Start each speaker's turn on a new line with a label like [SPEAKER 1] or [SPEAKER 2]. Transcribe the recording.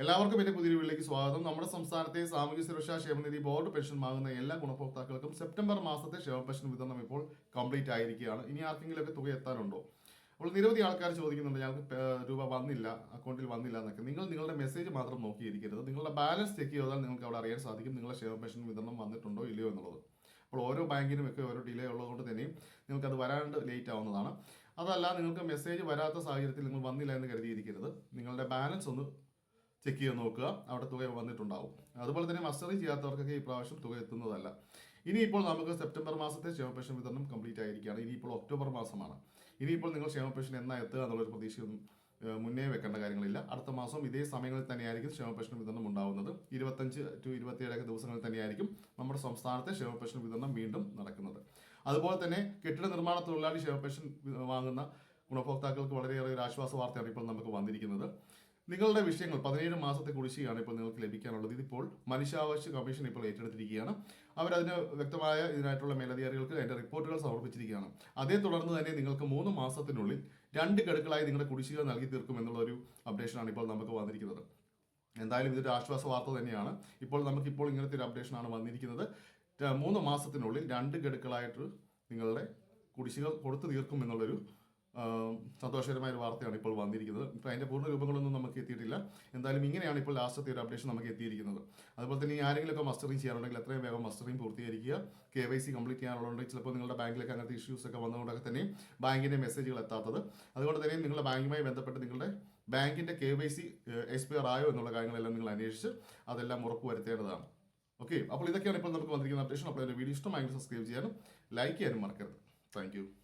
[SPEAKER 1] എല്ലാവർക്കും എന്റെ പുതിയ വീട്ടിലേക്ക് സ്വാഗതം. നമ്മുടെ സംസ്ഥാനത്തെ സാമൂഹ്യ സുരക്ഷാ ക്ഷേമനിധി ബോർഡ് പെൻഷൻ വാങ്ങുന്ന എല്ലാ ഗുണഭോക്താക്കൾക്കും സെപ്റ്റംബർ മാസത്തെ ക്ഷേമ പെൻഷൻ വിതരണം ഇപ്പോൾ കംപ്ലീറ്റ് ആയിരിക്കുകയാണ്. ഇനി ആർക്കെങ്കിലും ഒക്കെ തുക എത്താനുണ്ടോ? അപ്പോൾ നിരവധി ആൾക്കാർ ചോദിക്കുന്നുണ്ട് ഞങ്ങൾക്ക് രൂപ വന്നില്ല അക്കൗണ്ടിൽ വന്നില്ല എന്നൊക്കെ. നിങ്ങൾ നിങ്ങളുടെ മെസ്സേജ് മാത്രം നോക്കിയിരിക്കരുത്. നിങ്ങളുടെ ബാലൻസ് ചെക്ക് ചെയ്താൽ നിങ്ങൾക്ക് അവിടെ അറിയാൻ സാധിക്കും നിങ്ങളുടെ ക്ഷേമ പെൻഷൻ വിതരണം വന്നിട്ടുണ്ടോ ഇല്ലയോ എന്നുള്ളത്. അപ്പോൾ ഓരോ ബാങ്കിനും ഒക്കെ ഓരോ ഡിലേ ഉള്ളതുകൊണ്ട് തന്നെയും നിങ്ങൾക്ക് അത് വരാണ്ട് ലേറ്റ് ആവുന്നതാണ്. അതല്ല നിങ്ങൾക്ക് മെസ്സേജ് വരാത്ത സാഹചര്യത്തിൽ നിങ്ങൾ വന്നില്ല എന്ന് കരുതിയിരിക്കരുത്. നിങ്ങളുടെ ബാലൻസ് ഒന്ന് ചെക്ക് ചെയ്ത് നോക്കുക. അവിടെ തുക വന്നിട്ടുണ്ടാവും. അതുപോലെ തന്നെ മസ്റ്ററി ചെയ്യാത്തവർക്കൊക്കെ ഈ പ്രാവശ്യം തുക എത്തുന്നതല്ല. ഇനിയിപ്പോൾ നമുക്ക് സെപ്റ്റംബർ മാസത്തെ ക്ഷേമ പെൻഷൻ വിതരണം കംപ്ലീറ്റ് ആയിരിക്കുകയാണ്. ഇനിയിപ്പോൾ ഒക്ടോബർ മാസമാണ്. ഇനിയിപ്പോൾ നിങ്ങൾ ക്ഷേമ പെൻഷൻ എന്നാ എത്തുക എന്നുള്ളൊരു പ്രതീക്ഷയൊന്നും മുന്നേ വെക്കേണ്ട കാര്യങ്ങളില്ല. അടുത്ത മാസം ഇതേ സമയങ്ങളിൽ തന്നെയായിരിക്കും ക്ഷേമ പെൻഷൻ വിതരണം ഉണ്ടാവുന്നത്. ഇരുപത്തഞ്ച് ടു ഇരുപത്തിയേഴൊക്കെ ദിവസങ്ങളിൽ തന്നെയായിരിക്കും നമ്മുടെ സംസ്ഥാനത്തെ ക്ഷേമ പെൻഷൻ വിതരണം വീണ്ടും നടക്കുന്നത്. അതുപോലെ തന്നെ കെട്ടിട നിർമ്മാണ തൊഴിലാളി ക്ഷേമ പെൻഷൻ വാങ്ങുന്ന ഗുണഭോക്താക്കൾക്ക് വളരെയേറെ ഒരു ആശ്വാസ വാർത്തയാണ് ഇപ്പോൾ നമുക്ക് വന്നിരിക്കുന്നത്. നിങ്ങളുടെ വിഷയങ്ങൾ പതിനേഴ് മാസത്തെ കുടിശ്ശികയാണ് ഇപ്പോൾ നിങ്ങൾക്ക് ലഭിക്കാനുള്ളത്. ഇതിപ്പോൾ മനുഷ്യാവകാശ കമ്മീഷൻ ഇപ്പോൾ ഏറ്റെടുത്തിരിക്കുകയാണ്. അവരതിന് വ്യക്തമായ ഇതിനായിട്ടുള്ള മേലധികാരികൾക്ക് അതിന്റെ റിപ്പോർട്ടുകൾ സമർപ്പിച്ചിരിക്കുകയാണ്. അതേ തുടർന്ന് തന്നെ നിങ്ങൾക്ക് മൂന്ന് മാസത്തിനുള്ളിൽ രണ്ട് ഘടുക്കളായി നിങ്ങളുടെ കുടിശ്ശിക നൽകി തീർക്കും ഒരു അപ്ഡേഷനാണ് ഇപ്പോൾ നമുക്ക് വന്നിരിക്കുന്നത്. എന്തായാലും ഇതൊരു ആശ്വാസ വാർത്ത തന്നെയാണ്. ഇപ്പോൾ നമുക്കിപ്പോൾ ഇങ്ങനത്തെ ഒരു അപ്ഡേഷനാണ് വന്നിരിക്കുന്നത്. മൂന്ന് മാസത്തിനുള്ളിൽ രണ്ട് ഘടുക്കളായിട്ട് നിങ്ങളുടെ കുടിശ്ശിക കൊടുത്തു തീർക്കും എന്നുള്ളൊരു സന്തോഷകരമായ ഒരു വാർത്തയാണ് ഇപ്പോൾ വന്നിരിക്കുന്നത്. ഇപ്പോൾ അതിന്റെ പൂർണ രൂപങ്ങളൊന്നും നമുക്ക് എത്തിയിട്ടില്ല. എന്തായാലും ഇങ്ങനെയാണ് ഇപ്പോൾ ലാസ്റ്റത്തെ ഒരു അപ്ഡേഷൻ നമുക്ക് എത്തിയിരിക്കുന്നത്. അതുപോലെ തന്നെ ഈ ആരെങ്കിലുമൊക്കെ മസ്റ്ററിങ് ചെയ്യാനുണ്ടെങ്കിൽ എത്രയും വേഗം മസ്റ്ററിങ് പൂർത്തീകരിക്കുക. കെ വൈ സി കംപ്ലീറ്റ് ചെയ്യാനുള്ളതുണ്ടെങ്കിൽ ചിലപ്പോൾ നിങ്ങളുടെ ബാങ്കിലേക്ക് അങ്ങനത്തെ ഇഷ്യൂസ് ഒക്കെ വന്നതുകൊണ്ടൊക്കെ തന്നെ ബാങ്കിന്റെ മെസ്സേജുകൾ എത്താത്തത്. അതുകൊണ്ട് തന്നെ നിങ്ങളുടെ ബാങ്കുമായി ബന്ധപ്പെട്ട് നിങ്ങളുടെ ബാങ്കിന്റെ കെ വൈ സി എക്സ്പയർ ആയോ എന്നുള്ള കാര്യങ്ങളെല്ലാം നിങ്ങൾ അന്വേഷിച്ച് അതെല്ലാം ഉറപ്പുവരുത്തേണ്ടതാണ് ഓക്കെ അപ്പോൾ ഇതൊക്കെയാണ് ഇപ്പോൾ നമുക്ക് വന്നിരിക്കുന്ന അപ്ഡേഷൻ അപ്പോൾ എന്റെ വീഡിയോ ഇഷ്ടമായി സബ്സ്ക്രൈബ് ചെയ്യാനും ലൈക്ക് ചെയ്യാനും മറക്കരുത്. താങ്ക്